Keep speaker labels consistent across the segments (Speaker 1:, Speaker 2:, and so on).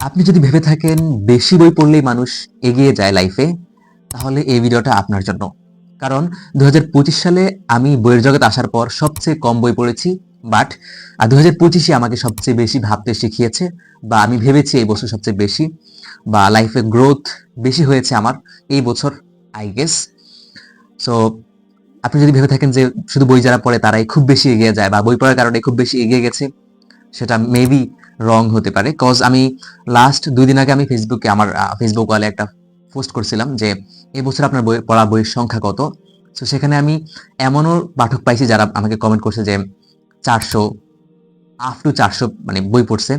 Speaker 1: আপনি যদি ভেবে থাকেন বেশি বই পড়লেই মানুষ এগিয়ে যায় লাইফে তাহলে এই ভিডিওটা আপনার জন্য। কারণ দু হাজার পঁচিশ সালে আমি বইয়ের জগৎ আসার পর সবচেয়ে কম বই পড়েছি বাট আর দু হাজার পঁচিশে আমাকে সবচেয়ে বেশি ভাবতে শিখিয়েছে, বা আমি ভেবেছি এই বছর সবচেয়ে বেশি, বা লাইফে গ্রোথ বেশি হয়েছে আমার এই বছর আই গেস সো আপনি যদি ভেবে থাকেন যে শুধু বই যারা পড়ে তারাই খুব বেশি এগিয়ে যায়, বা বই পড়ার কারণে খুব বেশি এগিয়ে গেছে, সেটা মেবি রং হতে পারে কজ আমি লাস্ট দুই দিন আগে আমি ফেসবুকে আমার ফেসবুক ওয়ালে একটা পোস্ট করছিলাম যে, এই বছর আপনার বই পড়া বইয়ের সংখ্যা কত? তো সেখানে আমি এমনও পাঠক পাইছি যারা আমাকে কমেন্ট করছে যে, চারশো আপ টু চারশো মানে বই পড়ছে।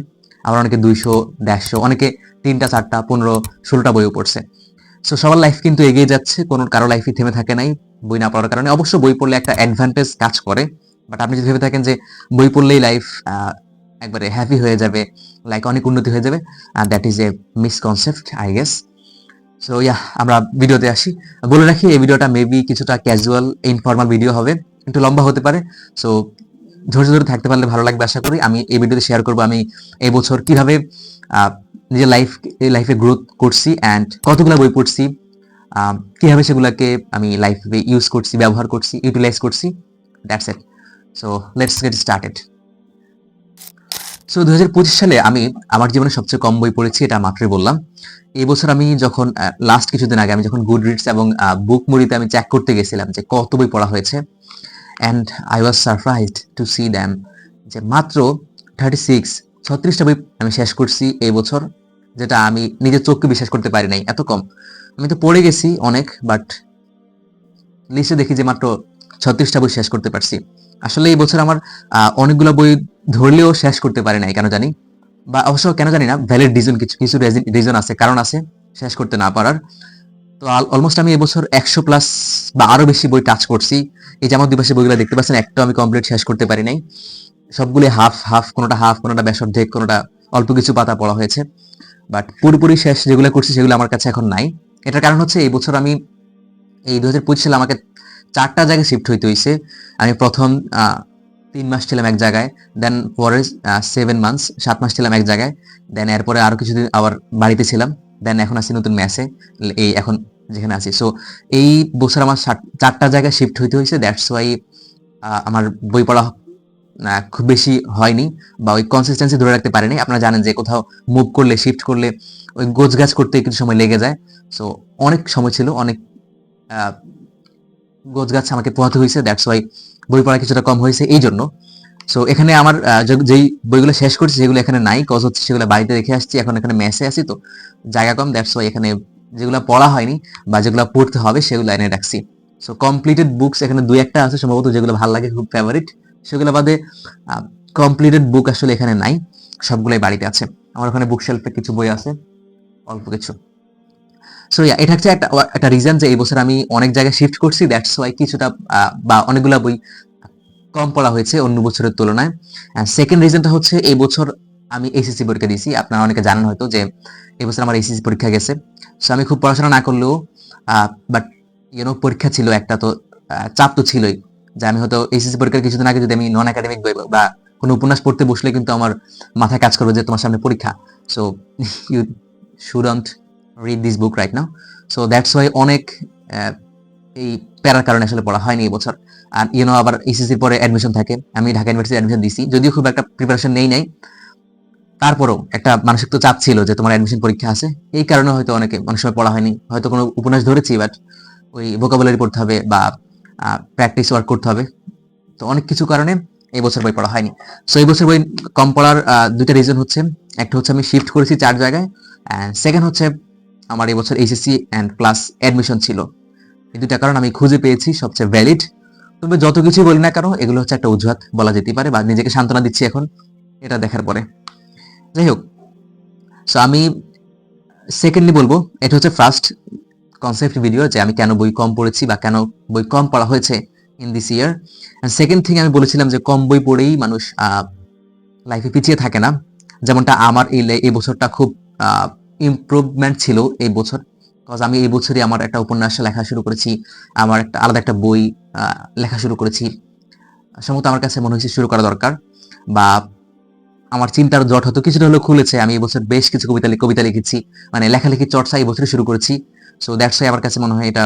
Speaker 1: আবার অনেকে দুইশো, দেড়শো, অনেকে তিনটা, চারটা, পনেরো, ষোলোটা বইও পড়ছে। সো সবার লাইফ কিন্তু এগিয়ে যাচ্ছে, কোনো, কারও লাইফই থেমে থাকে নাই, বই না পড়ার কারণে। অবশ্য বই পড়লে একটা অ্যাডভান্টেজ কাজ করে বাট আপনি যদি ভেবে থাকেন যে, বই পড়লেই লাইফ একবারে হ্যাপি হয়ে যাবে লাইক অনেক উন্নতি হয়ে যাবে, আর that is a misconcept I guess so yeah আমরা ভিডিওতে আসি। বলে রাখি, এই ভিডিওটা মেবি কিছুটা ক্যাজুয়াল ইনফর্মাল ভিডিও হবে, একটু লম্বা হতে পারে। সো ধৈর্য ধরে থাকতে পারলে ভালো লাগবে, আশা করি। আমি এই ভিডিওতে শেয়ার করব আমি এই বছর কীভাবে নিজের লাইফ লাইফে গ্রোথ করছি অ্যান্ড কতগুলো বই পড়ছি কীভাবে সেগুলোকে আমি লাইফে ইউজ করছি, ব্যবহার করছি ইউটিলাইজ করছি that's it so let's get started so দু সালে আমি আমার জীবনে সবচেয়ে কম বই পড়েছি, এটা মাত্রই বললাম। এই বছর আমি যখন লাস্ট কিছুদিন আগে আমি যখন গুড রিডস এবং বুক মুড়িতে আমি চেক করতে গেছিলাম যে কত বই পড়া হয়েছে and I was surprised to see them যে মাত্র থার্টি সিক্স ছত্রিশটা বই আমি শেষ করছি এই বছর, যেটা আমি নিজের চোখকে বিশ্বাস করতে পারি নাই, এত কম। আমি তো পড়ে গেছি অনেক বাট লিস্টে দেখি যে মাত্র ছত্রিশটা বই শেষ করতে পারছি। আসলে এই বছর আমার অনেকগুলো বই ধরলেও শেষ করতে পারি নাই, কেন জানি? বা অবশ্য কেন জানি না ভ্যালিড রিজন কিছু কিছু রিজন আছে, কারণ আছে, শেষ করতে না পারার। তো অলমোস্ট আমি এবছর একশো প্লাস বা আরও বেশি বই টাচ করছি। এই যে আমার দুই পাশে বইগুলো দেখতে পাচ্ছেন একটা আমি কমপ্লিট শেষ করতে পারি নাই। সবগুলি হাফ হাফ কোনোটা হাফ কোনোটা বেশ অর্ধেক কোনোটা অল্প কিছু পাতা পড়া হয়েছে। বাট পুরোপুরি শেষ যেগুলো করছি, সেগুলো আমার কাছে এখন নাই। এটার কারণ হচ্ছে, এই বছর আমি এই দু হাজার পঁচিশ সালে আমাকে চারটা জায়গায় শিফট হইতে হয়েছে আমি প্রথম তিন মাস ছিলাম এক জায়গায় দেন পরে সেভেন মান্থস সাত মাস ছিলাম এক জায়গায় দেন এরপরে আরও কিছুদিন আবার বাড়িতে ছিলাম দেন এখন আছি নতুন ম্যাসে এই এখন যেখানে আছি। সো এই বছর আমার চারটা জায়গায় শিফট হইতে হয়েছে দ্যাটস ওয়াই আমার বই পড়া খুব বেশি হয়নি বা ওই কনসিস্টেন্সি ধরে রাখতে পারিনি। আপনারা জানেন যে কোথাও মুভ করলে শিফট করলে, ওই গোছ গাছ করতে কিছু সময় লেগে যায়। সো অনেক সময় ছিল, অনেক গোছ গাছ আমাকে পোহাতে হয়েছে দ্যাটস ওয়াই বই পড়া কিছুটা কম হয়েছে এই জন্য সো এখানে আমার যেই বইগুলো শেষ করছি সেগুলো এখানে নাই কজ হচ্ছে সেগুলো বাড়িতে রেখে আসছি, এখন এখানে মেসে আছি তো, জায়গা কম দ্যাটস ওয়াই এখানে যেগুলো পড়া হয়নি বা যেগুলো পড়তে হবে সেগুলো এনে রাখছি। সো কমপ্লিটেড বুকস এখানে দুই একটা আছে, সম্ভবত যেগুলো ভালো লাগে, খুব ফেভারিট সেগুলো বাদে কমপ্লিটেড বুক আসলে এখানে নাই, সবগুলোই বাড়িতে আছে। আমার ওখানে বুক শেলফে কিছু বই আছে, অল্প কিছু। সো ইয়া এটা হচ্ছে একটা একটা রিজন যে এই বছর আমি অনেক জায়গায় শিফট করছি দ্যাটস ওয়াই কিছুটা বা অনেকগুলা বই কম পড়া হয়েছে অন্য বছরের তুলনায়। সেকেন্ড রিজনটা হচ্ছে এই বছর আমি এসএসসি পরীক্ষা দিয়েছি। আপনারা অনেকে জানেন হয়তো যে এই বছর আমার এসএসসি পরীক্ষা গেছে। সো আমি খুব পড়াশোনা না করলেও বাট ইউনো পরীক্ষা ছিল একটা তো চাপ তো ছিলই যে আমি হয়তো এসএসসি পরীক্ষার কিছুদিন আগে যদি আমি নন একাডেমিক বই বা কোনো উপন্যাস পড়তে বসলে কিন্তু আমার মাথায় কাজ করবে যে তোমার সামনে পরীক্ষা। So you shouldn't read this book right now so that's why অনেক এই প্যারার কারণে আসলে পড়া হয়নি এবছর আর ইউনো আবার এসএসসির পরে অ্যাডমিশন থাকে। আমি ঢাকা ইউনিভার্সিটি অ্যাডমিশন দিছি। যদিও খুব একটা প্রিপারেশন নেই নাই। তারপরেও একটা মানসিক তো চাপ ছিল যে তোমার অ্যাডমিশন পরীক্ষা আছে। এই কারণে হয়তো অনেকে, অনেক সময় পড়া হয়নি। হয়তো কোনো উপন্যাস ধরেছি বাট ওই ভোকাবুলারি পড়তে হবে বা প্র্যাকটিস ওয়ার্ক করতে হবে। তো অনেক কিছু কারণে এই বছর বই পড়া হয়নি। সো এই বছর বই কম পড়ার দুইটা রিজন হচ্ছে। একটা হচ্ছে আমি শিফট করেছি চার জায়গায়। অ্যান্ড সেকেন্ড হচ্ছে আমার এবছর বছর এইচএসসি অ্যান্ড প্লাস অ্যাডমিশন ছিল। এই দুইটা কারণ আমি খুঁজে পেয়েছি সবচেয়ে ভ্যালিড তবে যত কিছুই বলি না কেন, এগুলো হচ্ছে একটা অজুহাত বলা যেতে পারে বা নিজেকে সান্ত্বনা দিচ্ছি এখন, এটা দেখার পরে। যাই হোক সো আমি সেকেন্ডলি বলব, এটা হচ্ছে ফার্স্ট কনসেপ্ট ভিডিও যে আমি কেন বই কম পড়েছি বা কেন বই কম পড়া হয়েছে in this year second thing আমি বলেছিলাম যে কম বই পড়েই মানুষ লাইফে পিছিয়ে থাকে না। যেমনটা আমার এই এই বছরটা খুব ইমপ্রুভমেন্ট ছিল এই বছর। কজ আমি এই বছরই আমার একটা উপন্যাস লেখা শুরু করেছি, আমার একটা আলাদা একটা বই লেখা শুরু করেছি। সম্ভবত আমার কাছে মনে হয়েছে শুরু করা দরকার বা আমার চিন্তার জট হতো কিছুটা হলেও খুলেছে। আমি এবছর বেশ কিছু কবিতা কবিতা লিখেছি মানে লেখালেখি চর্চা এই বছরে শুরু করেছি। সো দ্যাটস আমার কাছে মনে হয় এটা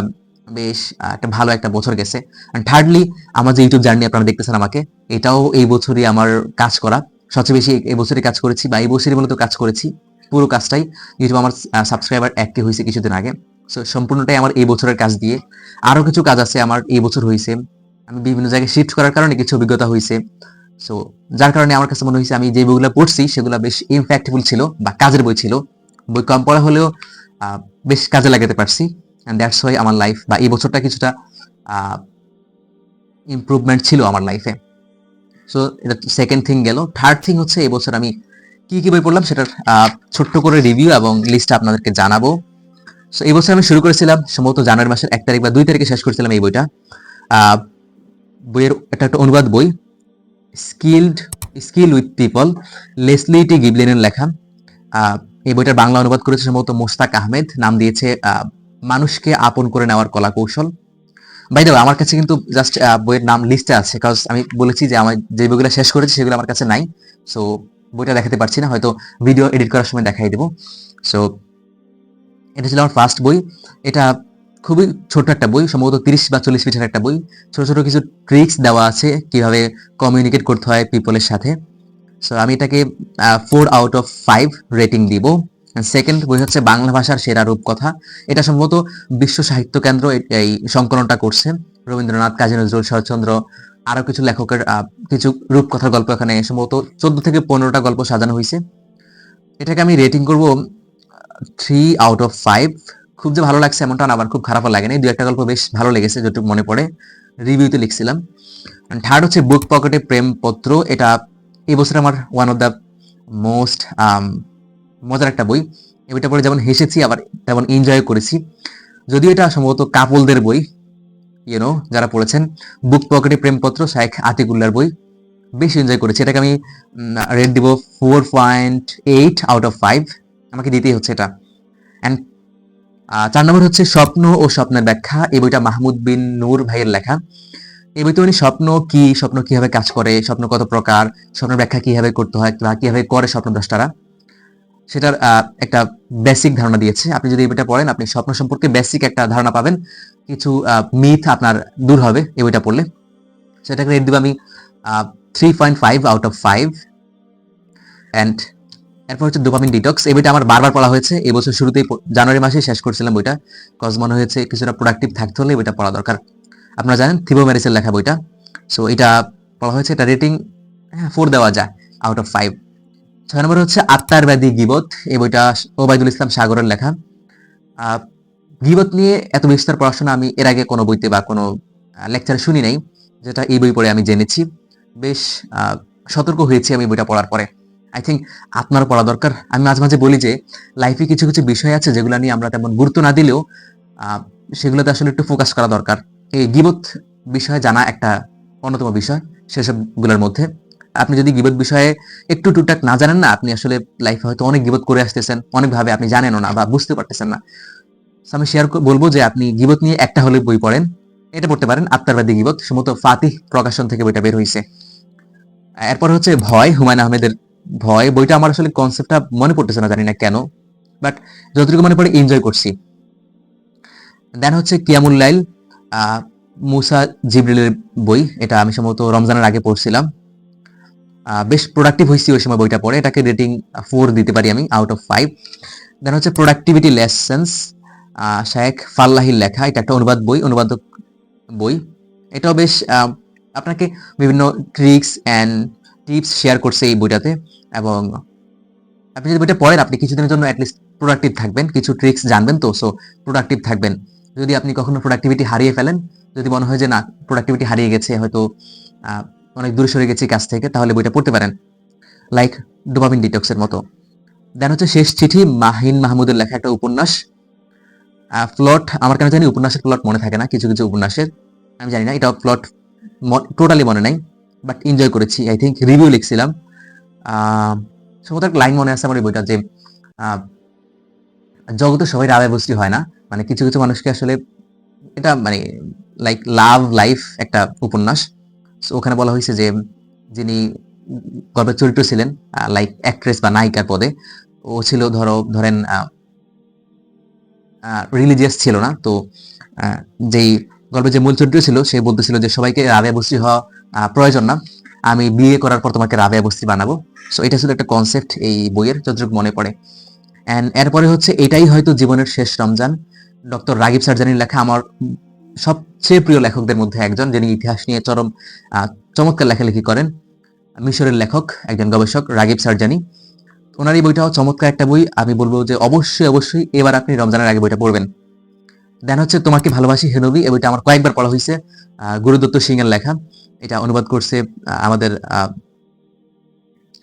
Speaker 1: বেশ একটা ভালো একটা বছর গেছে। অ্যান্ড থার্ডলি আমার যে ইউটিউব জার্নি আপনারা দেখতেছেন আমাকে, এটাও এই বছরই আমার কাজ করা। সবচেয়ে বেশি এই বছরই কাজ করেছি বা এই বছরই মূলত কাজ করেছি। পুরো কাজটাই ইউটিউব আমার সাবস্ক্রাইবার এককে হয়েছে কিছুদিন আগে। সো সম্পূর্ণটাই আমার এই বছরের কাজ দিয়ে। আরও কিছু কাজ আছে আমার, এই বছর হয়েছে। আমি বিভিন্ন জায়গায় শিফট করার কারণে কিছু অভিজ্ঞতা হয়েছে। সো যার কারণে আমার কাছে মনে হয়েছে, আমি যে বইগুলো পড়ছি, সেগুলো বেশ ইমপ্যাক্টফুল ছিল বা কাজের বই ছিল। বই কম পড়া হলেও বেশ কাজে লাগাতে পারছি। অ্যান্ড দ্যাটস ওয়াই আমার লাইফ বা এই বছরটা কিছুটা ইমপ্রুভমেন্ট ছিল আমার লাইফে সো এটা সেকেন্ড থিং গেল। থার্ড থিং হচ্ছে এই বছর আমি কি কি বই পড়লাম সেটার ছোট্ট করে রিভিউ এবং লিস্টটা আপনাদেরকে জানাব। সো এই বছর আমি শুরু করেছিলাম সম্ভবত জানুয়ারি মাসের এক তারিখ বা দুই তারিখে শেষ করেছিলাম এই বইটা। বইয়ের এটা একটা অনুবাদ বই skilled skill with people Leslie T গিবলিনের লেখা। এই বইটার বাংলা অনুবাদ করেছে সম্ভবত মোস্তাক আহমেদ। নাম দিয়েছে মানুষকে আপন করে নেওয়ার কলা কৌশল বাই দ্য আমার কাছে কিন্তু জাস্ট বইয়ের নাম লিস্টে আছে কারণ আমি বলেছি যে, আমার যে বইগুলো শেষ করেছি সেগুলো আমার কাছে নাই। সো বইটা দেখাতে পারছি না, হয়তো ভিডিও এডিট করার সময় দেখাই দেবো। সো এটা ছিল আমার ফার্স্ট বই। এটা খুবই ছোট একটা বই, সম্ভবত তিরিশ বা চল্লিশ পিঠের একটা বই। ছোট ছোট কিছু ট্রিক্স দেওয়া আছে, কীভাবে কমিউনিকেট করতে হয় পিপলের সাথে। সো আমি এটাকে four out of five rating দিব। সেকেন্ড বই হচ্ছে বাংলা ভাষার সেরা রূপকথা। এটা সম্ভবত বিশ্ব সাহিত্য কেন্দ্র এই সংকলনটা করছে। রবীন্দ্রনাথ, কাজী নজরুল শরৎচন্দ্র আরও কিছু লেখকের কিছু রূপকথার গল্প এখানে সম্ভবত চোদ্দ থেকে পনেরোটা গল্প সাজানো হয়েছে এটাকে আমি রেটিং করব থ্রি আউট অফ ফাইভ খুব যে ভালো লাগছে এমনটা না আবার খুব খারাপও লাগে না দু একটা গল্প বেশ ভালো লেগেছে, যতটুকু মনে পড়ে। রিভিউতে লিখছিলাম। থার্ড হচ্ছে বুক পকেটে প্রেম পত্র। এটা এই বছর আমার ওয়ান অফ দ্য মোস্ট মজার একটা বই। বইটা পড়ে যেমন হেসেছি, আবার তেমন এনজয় করেছি। যদিও এটা সম্ভবত কাপলদের বই। ইউনো যারা পড়েছেন বুক পকেটে প্রেমপত্র শাইখ আতিকুল্লার বই, বেশ এনজয় করেছি। এটাকে আমি রেট দিব four point eight out of five আমাকে দিতেই হচ্ছে এটা। অ্যান্ড চার নম্বর হচ্ছে স্বপ্ন ও স্বপ্নের ব্যাখ্যা। এই বইটা মাহমুদ বিন নূর ভাইয়ের লেখা। এই বইতে উনি স্বপ্ন কি, স্বপ্ন কীভাবে কাজ করে, স্বপ্ন কত প্রকার, স্বপ্নের ব্যাখ্যা কীভাবে করতে হয়, বা কীভাবে করে স্বপ্নদ্রষ্টারা। সেটার একটা বেসিক ধারণা দিয়েছে। আপনি যদি বইটা পড়েন, আপনি স্বপ্ন সম্পর্কে বেসিক একটা ধারণা পাবেন। কিছু মিথ আপনার দূর হবে এই বইটা পড়লে। সেটাকে রেট দিব আমি three point five out of five and এরপর হচ্ছে ডোপামিন ডিটক্স এই বইটা আমার বারবার পড়া হয়েছে। এই বছর শুরুতেই জানুয়ারি মাসে শেষ করছিলাম বইটা। কজ মনে হয়েছে কিছুটা প্রোডাক্টিভ থাকতে হলে বইটা পড়া দরকার। আপনারা জানেন থিবো ম্যারিসের লেখা বইটা। সো এটা পড়া হয়েছে, এটা রেটিং হ্যাঁ ফোর দেওয়া যায় আউট অফ ফাইভ ছয় নম্বর হচ্ছে আত্মার ব্যাধি গিবত। এই বইটা ওবায়দুল ইসলাম সাগরের লেখা। গিবত নিয়ে এত বিস্তার পড়াশোনা আমি এর আগে কোনো বইতে বা কোনো লেকচারে শুনি নাই, যেটা এই বই পড়ে আমি জেনেছি। বেশ সতর্ক হয়েছি আমি বইটা পড়ার পরে। আই থিঙ্ক আপনার পড়া দরকার। আমি মাঝে মাঝে বলি যে লাইফে কিছু কিছু বিষয় আছে যেগুলো নিয়ে আমরা তেমন গুরুত্ব না দিলেও সেগুলোতে আসলে একটু ফোকাস করা দরকার। এই গিবত বিষয়ে জানা একটা অন্যতম বিষয় সেসবগুলোর মধ্যে। আপনি যদি গিবত বিষয়ে একটু টুকটাক না জানেন না আপনি আসলে লাইফে হয়তো অনেক গিবত করে আসতেছেন অনেকভাবে আপনি জানেনও না বা বুঝতে পারতেছেন না। আমি শেয়ার বলব যে আপনি গিবত নিয়ে একটা হলে বই পড়েন এটা পড়তে পারেন আত্মারবাদী গিবত সম্ভবত ফাতিহ প্রকাশন থেকে বইটা বের হয়েছে এরপর হচ্ছে ভয় হুমায়ুন আহমেদের ভয় বইটা আমার আসলে কনসেপ্টটা মনে পড়তেছে না জানি না কেন বাট যতটুকু মনে পড়ে এনজয় করছি। দেন হচ্ছে কিয়ামুল লাইল আহ, মুসা জিবরিলের বই এটা আমি সম্ভবত রমজানের আগে পড়ছিলাম। বেশ প্রোডাক্টিভ হয়েছি ওই সময় বইটা পড়ে। এটাকে রেটিং ফোর দিতে পারি আমি আউট অফ ফাইভ দেন হচ্ছে প্রোডাক্টিভিটি লেসেন্স শায়েখ ফাল্লাহির লেখা। এটা একটা অনুবাদ বই, অনুবাদক বই। এটাও বেশ আপনাকে বিভিন্ন ট্রিক্স অ্যান্ড টিপস শেয়ার করছে এই বইটাতে। এবং আপনি যদি বইটা পড়েন, আপনি কিছুদিনের জন্য অ্যাটলিস্ট প্রোডাক্টিভ থাকবেন, কিছু ট্রিক্স জানবেন তো সো প্রোডাক্টিভ থাকবেন। যদি আপনি কখনো প্রোডাক্টিভিটি হারিয়ে ফেলেন, যদি মনে হয় যে না প্রোডাক্টিভিটি হারিয়ে গেছে, হয়তো অনেক দূরে সরে গেছি কাছ থেকে, তাহলে বইটা পড়তে পারেন। লাইক ডোপামিন ডিটক্সের মতো। দেন হচ্ছে শেষ চিঠি, মাহিন মাহমুদের লেখা একটা উপন্যাস। প্লট আমার কেন জানি উপন্যাসের প্লট মনে থাকে না, কিছু কিছু উপন্যাসের। আমি জানি না এটা প্লট টোটালি মনে নাই বাট এনজয় করেছি আই থিঙ্ক রিভিউ লিখছিলাম। সম্ভবত একটা লাইন মনে আছে আমার এই বইটা যে জগতে সবাই রাবে বস্তি হয় না মানে কিছু কিছু মানুষকে আসলে এটা মানে লাইক লাভ লাইফ একটা উপন্যাস। ওখানে বলা হয়েছে যে যিনি গল্পের চরিত্র ছিলেন লাইক অ্যাক্ট্রেস বা নায়িকার পদে, ও ছিল ধরো, ধরেন রিলিজিয়াস ছিল না, তো যেই গল্পের যে মূল চরিত্র ছিল, সে বলতেছিল যে সবাইকে রাবেয়া বস্তি হওয়া প্রয়োজন না, আমি বিয়ে করার পর তোমাকে রাবেয়া বস্তি বানাবো। সো এটা ছিল একটা কনসেপ্ট এই বইয়ের, যতটুকু মনে পড়ে। অ্যান্ড এরপরে হচ্ছে, এটাই হয়তো জীবনের শেষ রমজান। ডক্টর রাগিব সার্জানির লেখা, আমার সবচেয়ে প্রিয় লেখকদের মধ্যে একজন, যিনি ইতিহাস নিয়ে চরম চমৎকার লেখালেখি করেন, মিশরের লেখক, একজন গবেষক, রাগিব সার্জানি। ওনার এই বইটাও চমৎকার একটা বই। আমি বলব যে অবশ্যই অবশ্যই এবার আপনি রমজানের আগে বইটা পড়বেন। দেন হচ্ছে, তোমাকে ভালোবাসি হেনবি এই বইটা আমার কয়েকবার পড়া হয়েছে গুরুদত্ত সিং এর লেখা। এটা অনুবাদ করছে আমাদের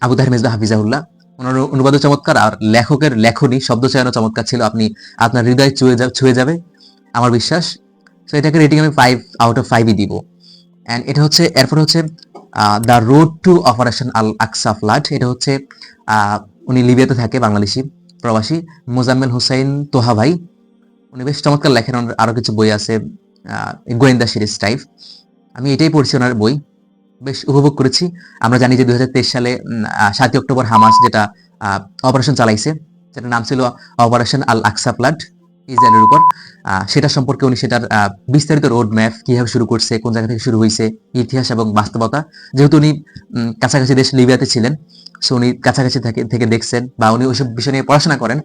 Speaker 1: আবু তাহের মেজদা হাফিজাহুল্লাহ। ওনার অনুবাদও চমৎকার, আর লেখকের লেখনী শব্দ চয়নও চমৎকার ছিল। আপনি আপনার হৃদয় ছুঁয়ে ছুঁয়ে যাবে, আমার বিশ্বাস। তো এটাকে রেটিং আমি ফাইভ আউট অফ ফাইভই দিব। অ্যান্ড এটা হচ্ছে, এরপর হচ্ছে the road to operation Al Aqsa flood এটা হচ্ছে উনি লিবিয়াতে থাকে, বাংলাদেশি প্রবাসী, মোজাম্মেল হুসাইন তোহা ভাই। উনি বেশ চমৎকার লেখেন, ওনার আরও কিছু বই আছে গোয়েন্দা সিরিজ টাইপ আমি এটাই পড়ছি ওনার বই। বেশ উপভোগ করেছি। আমরা জানি যে দু হাজার তেইশ সালে সাতই অক্টোবর হামাস যেটা অপারেশন চালাইছে, যেটার নাম ছিল অপারেশন আল আকসা ফ্লাড ইসরায়েলের উপর। সেটা সম্পর্কে উনি সেটার বিস্তারিত রোড ম্যাপ কীভাবে শুরু করছে, কোন জায়গা থেকে শুরু হয়েছে ইতিহাস এবং বাস্তবতা। যেহেতু উনি কাছাকাছি দেশ লিবিয়াতে ছিলেন সো উনি কাছাকাছি থেকে থেকে দেখছেন বা উনি ওইসব বিষয় নিয়ে পড়াশোনা করেন।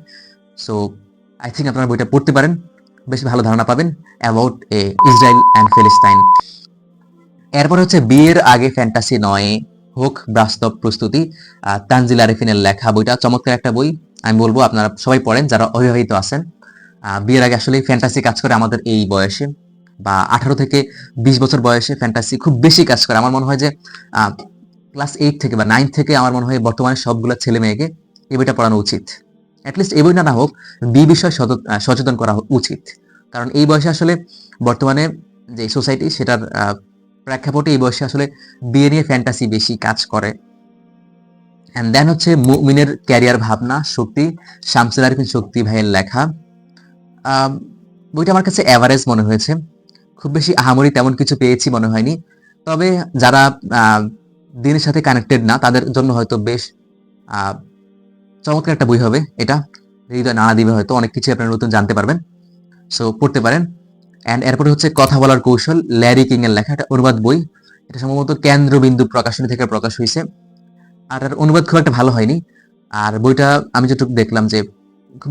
Speaker 1: সো আই থিঙ্ক আপনারা বইটা পড়তে পারেন, বেশ ভালো ধারণা পাবেন about a, Israel and Palestine এরপর হচ্ছে বিয়ের আগে ফ্যান্টাসি নয়, হোক বাস্তব প্রস্তুতি তানজিল আরিফিনের লেখা বইটা, চমৎকার একটা বই, আমি বলব আপনারা সবাই পড়েন, যারা অবিবাহিত আছেন। বিয়ের আগে আসলে ফ্যান্টাসি কাজ করে আমাদের এই বয়সে বা আঠারো থেকে বিশ বছর বয়সে ফ্যান্টাসি খুব বেশি কাজ করে। আমার মনে হয় যে ক্লাস এইট থেকে বা নাইন থেকে আমার মনে হয় বর্তমানে সবগুলো ছেলে মেয়েকে এই বইটা পড়ানো উচিত। অ্যাটলিস্ট এই বই না না হোক বিয়ে বিষয়ে সচেতন করা উচিত। কারণ এই বয়সে আসলে বর্তমানে যে সোসাইটি সেটার প্রেক্ষাপটে এই বয়সে আসলে বিয়ে নিয়ে ফ্যান্টাসি বেশি কাজ করে। অ্যান্ড দেন হচ্ছে মুমিনের ক্যারিয়ার ভাবনা, শক্তি, শামসুল আরিফিন শক্তি ভাইয়ের লেখা। বইটা আমার কাছে অ্যাভারেজ মনে হয়েছে। খুব বেশি আহামরি তেমন কিছু পেয়েছি মনে হয়নি। তবে যারা দিনের সাথে কানেক্টেড না, তাদের জন্য হয়তো বেশ চমৎকার একটা বই হবে এটা। হৃদয় নাড়া দিবে হয়তো, অনেক কিছু আপনারা নতুন জানতে পারবেন। সো পড়তে পারেন। অ্যান্ড এরপরে হচ্ছে কথা বলার কৌশল ল্যারি কিং এর লেখা এটা অনুবাদ বই। এটা সম্ভবত কেন্দ্রবিন্দু প্রকাশনী থেকে প্রকাশ হয়েছে। আর অনুবাদ খুব একটা ভালো হয়নি। আর বইটা আমি যেটুকু দেখলাম যে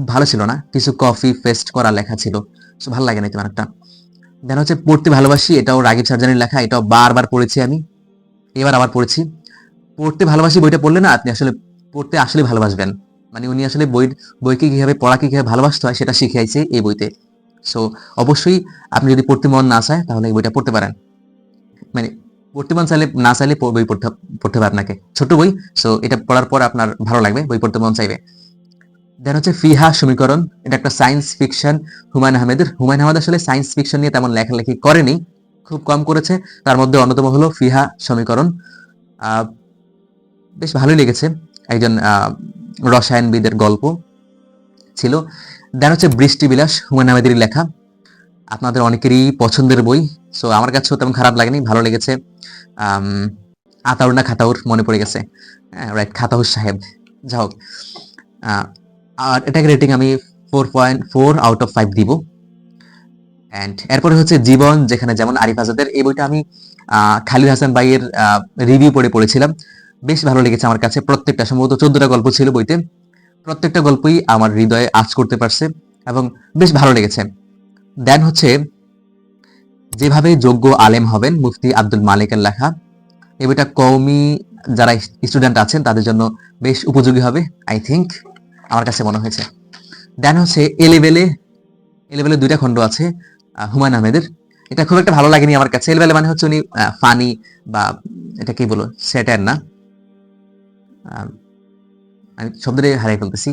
Speaker 1: ভালো ছিল না। কিছু কফি পেস্ট করা লেখা ছিল। সো ভালো লাগে না তেমন একটা। দেন হচ্ছে পড়তে ভালোবাসি, এটাও রাগিব সার্জানির লেখা, এটাও বারবার পড়েছি আমি। এবার আবার পড়েছি। পড়তে ভালোবাসি বইটা পড়লে না, আপনি আসলে পড়তে আসলে ভালোবাসবেন। মানে উনি আসলে বই, বইকে কীভাবে, পড়াকে কীভাবে ভালোবাসতে হয় সেটা শিখিয়েছে এই বইতে। সো অবশ্যই আপনি যদি পড়তে মন না চায়, তাহলে এই বইটা পড়তে পারেন। মানে পড়তে মন চাইলে, না চাইলে বই পড়তে পড়তে হবে আপনাকে। ছোট বই সো এটা পড়ার পর আপনার ভালো লাগবে, বই পড়তে মন চাইবে। দেন হচ্ছে ফিহা সমীকরণ, এটা একটা সায়েন্স ফিকশন হুমায়ুন আহমেদের। হুমায়ুন আহমেদ আসলে সায়েন্স ফিকশন নিয়ে তেমন লেখালেখি করেনি, খুব কম করেছে। তার মধ্যে অন্যতম হলো ফিহা সমীকরণ। বেশ ভালোই লেগেছে একজন রসায়নবিদের গল্প ছিল। দেন হচ্ছে বৃষ্টি বিলাস হুমায়ুন আহমেদেরই লেখা। আপনাদের অনেকেরই পছন্দের বই সো আমার কাছেও তেমন খারাপ লাগেনি, ভালো লেগেছে। আতাউর না খাতাউর মনে পড়ে গেছে। রাইট খাতাউর সাহেব। যা হোক আর এটাকে রেটিং আমি four point four out of five দিব। অ্যান্ড এরপরে হচ্ছে জীবন, যেখানে যেমন আরিফ আজাদের এই বইটা আমি খালিদ হাসান ভাইয়ের রিভিউ পড়ে পড়েছিলাম। বেশ ভালো লেগেছে আমার কাছে প্রত্যেকটা, সম্ভবত চোদ্দটা গল্প ছিল বইতে। প্রত্যেকটা গল্পই আমার হৃদয়ে আজ করতে পারছে এবং বেশ ভালো লেগেছে। দেন হচ্ছে, যেভাবে যোগ্য আলেম হবেন, মুফতি আব্দুল মালিকের লেখা। এই বইটা কওমি যারা স্টুডেন্ট আছেন, তাদের জন্য বেশ উপযোগী হবে আই থিংক আমার কাছে মনে হয়েছে। দেন হচ্ছে এ লেভেলে দুইটা খণ্ড আছে হুমায়ুন আহমেদের। এটা খুব একটা ভালো লাগেনি আমার কাছে। এ মানে হচ্ছে উনি ফানি বা এটা কি বলো স্যাটার না। আমি শব্দটা হারিয়ে ফেলতেছি।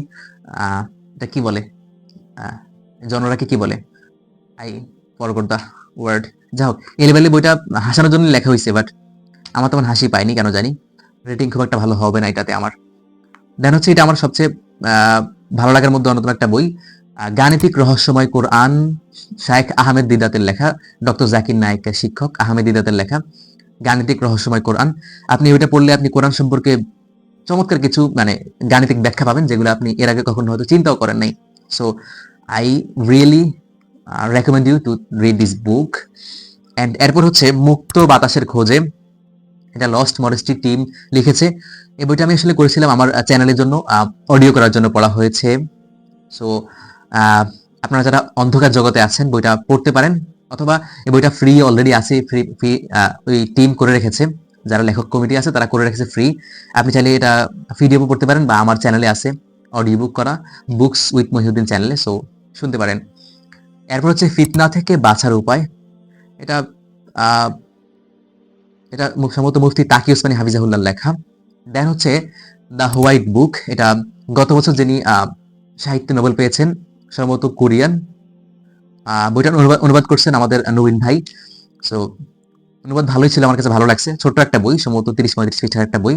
Speaker 1: এটা কি বলে? জনরাকে কি বলে? I forgot the word. যাই হোক এই লেভেলে বইটা হাসানোর জন্য লেখা হয়েছে বাট আমার তেমন হাসি পাইনি, কেন জানি। রেটিং খুব একটা ভালো হবে না এটাতে আমার। দেন হচ্ছে এটা আমার সবচেয়ে ভালো লাগার মধ্যে অন্যতম একটা বই গাণিতিক রহস্যময় কোরআন, শায়েখ আহমেদ দিদাতের লেখা, ডক্টর জাকির নায়কের শিক্ষক আহমেদ দিদাতের লেখা, গাণিতিক রহস্যময় কোরআন। আপনি ওইটা পড়লে আপনি কোরআন সম্পর্কে চমৎকার কিছু মানে গাণিতিক ব্যাখ্যা পাবেন, যেগুলো আপনি এর আগে কখনো হয়তো চিন্তাও করেন নাই। So I really recommend you to read this book and এরপর হচ্ছে মুক্ত বাতাসের খোঁজে এটা লস্ট মডেস্টি টিম লিখেছে। এই বইটা আমি আসলে করেছিলাম আমার চ্যানেলের জন্য অডিও করার জন্য পড়া হয়েছে। সো আপনারা যারা অন্ধকার জগতে আছেন, বইটা পড়তে পারেন, অথবা এই বইটা ফ্রি অলরেডি আছে ফ্রি ফ্রি ওই টিম করে রেখেছে। যারা লেখক কমিটি আছে, তারা করে রেখেছে ফ্রি আপনি চাইলে এটা ভিডিও পড়তে পারেন বা আমার চ্যানেলে আছে অডিও বুক করা বুকস উইথ মহিউদ্দিন চ্যানেলে সো শুনতে পারেন। এরপর হচ্ছে ফিতনা থেকে বাঁচার উপায়। এটা এটা সম্ভবত মুফতি তাকি ওসমানী হাফিজাহুল্লাহ লেখা। দেন হচ্ছে দ্য হোয়াইট বুক এটা গত বছর যিনি সাহিত্য নোবেল পেয়েছেন সম্ভবত কোরিয়ান। আহ, বইটার অনুবাদ অনুবাদ করছেন আমাদের নবীন ভাই। সো অনুবাদ ভালোই ছিল আমার কাছে ভালো লাগছে। ছোট্ট একটা বই সম্ভবত তিরিশ পঁয়ত্রিশ পৃষ্ঠার একটা বই।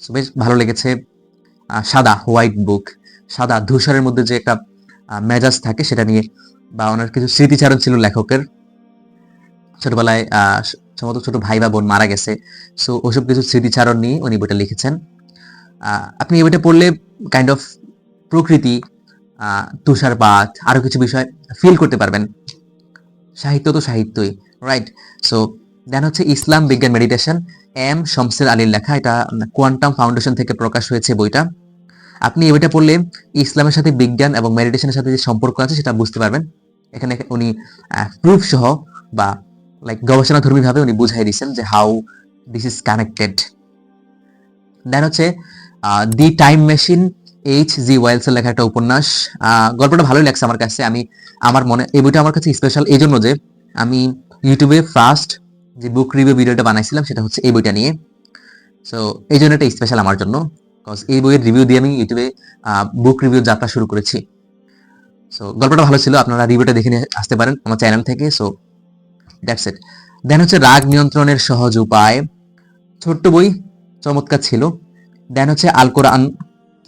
Speaker 1: সো বেশ ভালো লেগেছে। সাদা হোয়াইট বুক সাদা ধূসরের মধ্যে যে একটা মেজাজ থাকে সেটা নিয়ে বা ওনার কিছু স্মৃতিচারণ ছিল লেখকের। ছোটবেলায় সম্ভবত ছোট ভাই বা বোন মারা গেছে। সো ওসব কিছু স্মৃতিচারণ নিয়ে উনি বইটা লিখেছেন। আপনি এই বইটা পড়লে কাইন্ড অফ প্রকৃতি তুষারপাত, আরও কিছু বিষয় ফিল করতে পারবেন। সাহিত্য তো সাহিত্যই রাইট সো দেন হচ্ছে ইসলাম বিজ্ঞান মেডিটেশন এম শমসের আলীর লেখা। এটা কোয়ান্টাম ফাউন্ডেশন থেকে প্রকাশ হয়েছে বইটা। আপনি এই বইটা পড়লে ইসলামের সাথে বিজ্ঞান এবং মেডিটেশনের সাথে যে সম্পর্ক আছে সেটা বুঝতে পারবেন। এখানে উনি প্রুফ সহ বা লাইক গবেষণা ধর্মী ভাবে উনি বুঝাই দিয়েছেন যে how this is connected then হচ্ছে the time machine H G ওয়েলসের লেখা একটা উপন্যাস। গল্পটা ভালোই লাগছে আমার কাছে। আমি, আমার মনে, এই বইটা আমার কাছে স্পেশাল এই জন্য যে আমি ইউটিউবে ফার্স্ট যে বুক রিভিউ ভিডিওটা বানাইছিলাম সেটা হচ্ছে এই বইটা নিয়ে। সো এই জন্য এটা স্পেশাল আমার জন্য। বিকজ এই বইয়ের রিভিউ দিয়ে আমি ইউটিউবে বুক রিভিউ যাত্রা শুরু করেছি। সো গল্পটা ভালো ছিল। আপনারা রিভিউটা দেখে নিয়ে আসতে পারেন আমার চ্যানেল থেকে। সো দ্যাটস ইট দেন হচ্ছে রাগ নিয়ন্ত্রণের সহজ উপায়। ছোট্ট বই চমৎকার ছিল। দেন হচ্ছে আল কোরআন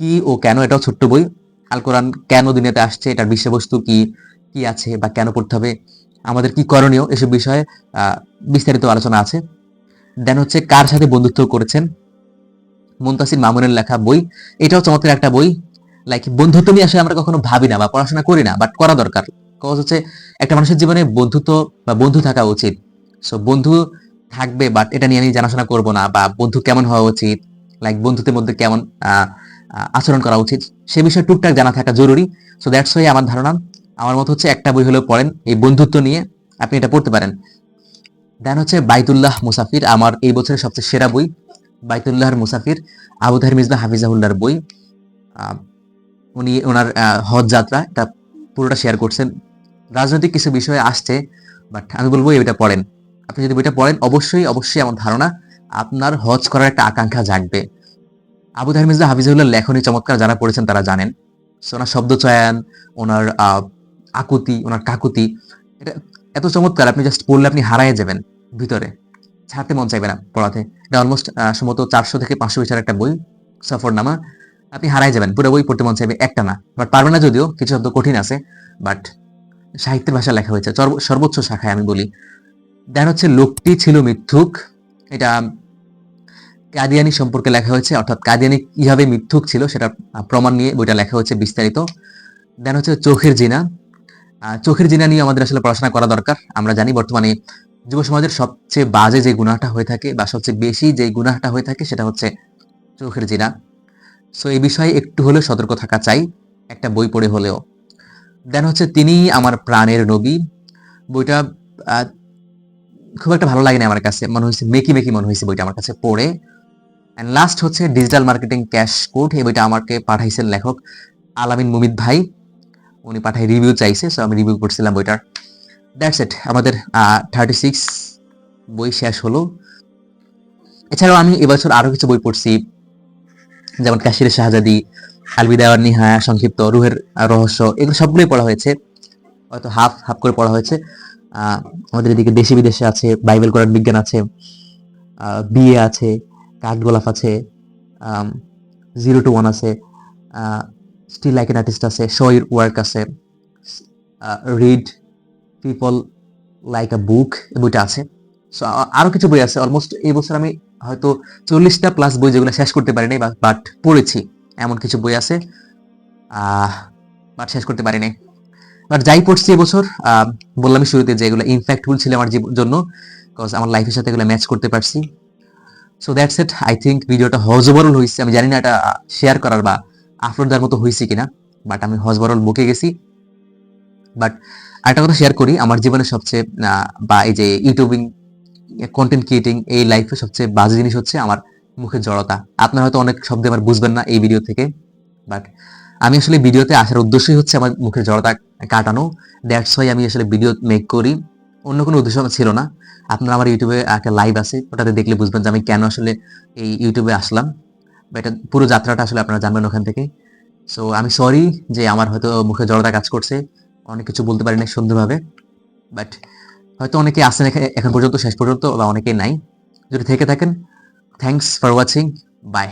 Speaker 1: কি ও কেন, এটাও ছোট্ট বই। আল কোরআন কেন দুনিয়াতে আসছে, এটার বিষয়বস্তু কি কি আছে বা কেন পড়তে হবে, আমাদের কি করণীয়, এসব বিষয়ে বিস্তারিত আলোচনা আছে। দেন হচ্ছে কার সাথে বন্ধুত্ব করেছেন? মুনতাসির মামুনের লেখা বই। এটাও চমৎকার একটা বই। লাইক বন্ধুত্ব নিয়ে আসলে আমরা কখনো ভাবি না বা পড়াশোনা করি না বাট করা দরকার। কজ হচ্ছে একটা মানুষের জীবনে বন্ধুত্ব বা বন্ধু থাকা উচিত। সো বন্ধু থাকবে বাট এটা নিয়ে আমি জানাশোনা করব না, বা বন্ধু কেমন হওয়া উচিত লাইক বন্ধুত্বের মধ্যে কেমন আচরণ করা উচিত, সে বিষয়ে টুকটাক জানা থাকা জরুরি। সো দ্যাটস ওয়াই আমার ধারণা, আমার মত হচ্ছে একটা বই হলেও পড়েন, এই বন্ধুত্ব নিয়ে আপনি এটা পড়তে পারেন। দেন হচ্ছে বাইতুল্লাহ মুসাফির, আমার এই বছরের সবচেয়ে সেরা বই, বাইতুল্লাহর মুসাফির, আবু তাহের মির্জা হাফিজাহুল্লাহর বই। উনি ওনার হজ যাত্রা, এটা পুরোটা শেয়ার করছেন। রাজনৈতিক কিছু বিষয়ে আসছে বাট আমি বলব এটা পড়েন। আপনি যদি বইটা পড়েন, অবশ্যই অবশ্যই আমার ধারণা আপনার হজ করার একটা আকাঙ্ক্ষা জাগবে। আবু তাহের মির্জা হাফিজুল্লাহ লেখনী চমৎকার যারা পড়েছেন তারা জানেন। ওনার শব্দ চয়ন, ওনার আকুতি, ওনার কাকুতি, এটা এত চমৎকার, আপনি জাস্ট পড়লে আপনি হারায় যাবেন ভিতরে। ছাড়তে মন চাইবে না পড়াতে। এটা অলমোস্ট সম্ভবত চারশো থেকে পাঁচশো পৃষ্ঠার একটা বই, সফরনামা। আপনি হারাই যাবেন, পুরো বই পড়তে মন চাইবে একটা না। বাট পারবে না যদিও, কিছু শব্দ কঠিন আছে বাট সাহিত্যের ভাষা লেখা হয়েছে। সর্বোচ্চ শাখায় আমি বলি। দেন হচ্ছে লোকটি ছিল মিথ্যুক। এটা কাদিয়ানি সম্পর্কে লেখা হয়েছে, অর্থাৎ কাদিয়ানি কীভাবে মিথ্যুক ছিল সেটা প্রমাণ নিয়ে বইটা লেখা হয়েছে বিস্তারিত। দেন হচ্ছে চোখের জিনা। চোখের জিনা নিয়ে আমাদের আসলে পড়াশোনা করা দরকার। আমরা জানি বর্তমানে যুব সমাজের সবচেয়ে বাজে যে গুনাহটা হয়ে থাকে বা সবচেয়ে বেশি যে গুনাহটা হয়ে থাকে সেটা হচ্ছে চোখের জিনা। সো এই বিষয়ে একটু হলেও সতর্ক থাকা চাই। একটা বই পড়ে হলেও। দেন হচ্ছে তিনি আমার প্রাণের নবী। বইটা খুব একটা ভালো লাগে না আমার কাছে। মনে হয়েছে মেকি মেকি মনে হয়েছে বইটা আমার কাছে পড়ে। অ্যান্ড লাস্ট হচ্ছে ডিজিটাল মার্কেটিং ক্যাশ কোড এই বইটা আমাকে পাঠাইছেন লেখক আলামিন মুমিদ ভাই। উনি পাঠাই রিভিউ চাইছে সো আমি রিভিউ করছিলাম বইটার। দ্যাটস ইট আমাদের থার্টি সিক্স বই শেষ হলো। এছাড়াও আমি এবছর আরও কিছু বই পড়ছি। যেমন কাশিরের শাহজাদি, আলবিদাওয়ার নিহায়া সংক্ষিপ্ত রুহের রহস্য, এগুলো সবগুলোই পড়া হয়েছে। হয়তো হাফ হাফ করে পড়া হয়েছে। আমাদের এদিকে দেশি বিদেশে আছে, বাইবেল, কোরআন বিজ্ঞান আছে বিএ আছে কাঠগোলাপ আছে জিরো টু ওয়ান আছে স্টিল লাইক এন আর্টিস্ট আছে শোয়ের ওয়ার্ক আছে read people like a book বইটা আছে। সো আরও কিছু বই আছে। অলমোস্ট এই বছর আমি হয়তো চল্লিশটা প্লাস বই যেগুলো শেষ করতে পারিনি বাট পড়েছি এমন কিছু বই আছে বাট শেষ করতে পারিনি। বাট যাই পড়ছি এবছর আহ, বললামই শুরুতে যে এগুলো ইনফ্যাক্টফুল ছিল আমার জন্য বিকজ আমার লাইফের সাথে এগুলো ম্যাচ করতে পারছি। So that's it I think ভিডিওটা হজবরল হয়েছে আমি জানি না এটা শেয়ার করার বা আপলোড দেওয়ার মতো হয়েছে কিনা বাট আমি হজবরল বকে গেছি। বাট একটা কথা শেয়ার করি আমার জীবনে সবচেয়ে বা এই যে ইউটিউবিং কন্টেন্ট ক্রিয়েটিং এই লাইফে সবচেয়ে বাজে জিনিস হচ্ছে আমার মুখের জড়তা। আপনারা হয়তো অনেক শব্দে আমার বুঝবেন না এই ভিডিও থেকে বাট আমি আসলে ভিডিওতে আসার উদ্দেশ্যই হচ্ছে আমার মুখের জড়তা কাটানো। দ্যাটস ওয়াই আমি আসলে ভিডিও মেক করি। অন্য কোনো উদ্দেশ্য ছিল না। আপনারা আমার ইউটিউবে একটা লাইভ আছে, ওটাতে দেখলে বুঝবেন যে আমি কেন আসলে এই ইউটিউবে আসলাম। বা এটা পুরো যাত্রাটা আসলে আপনারা জানবেন ওখান থেকে। সো আমি সরি যে আমার হয়তো মুখে জড়তা কাজ করছে। অনেক কিছু বলতে পারি না সুন্দরভাবে। বাট হয়তো অনেকে আসেন এখা- এখন পর্যন্ত, শেষ পর্যন্ত, বা অনেকে নাই। যদি থেকে থাকেন থ্যাংকস ফর ওয়াচিং বাই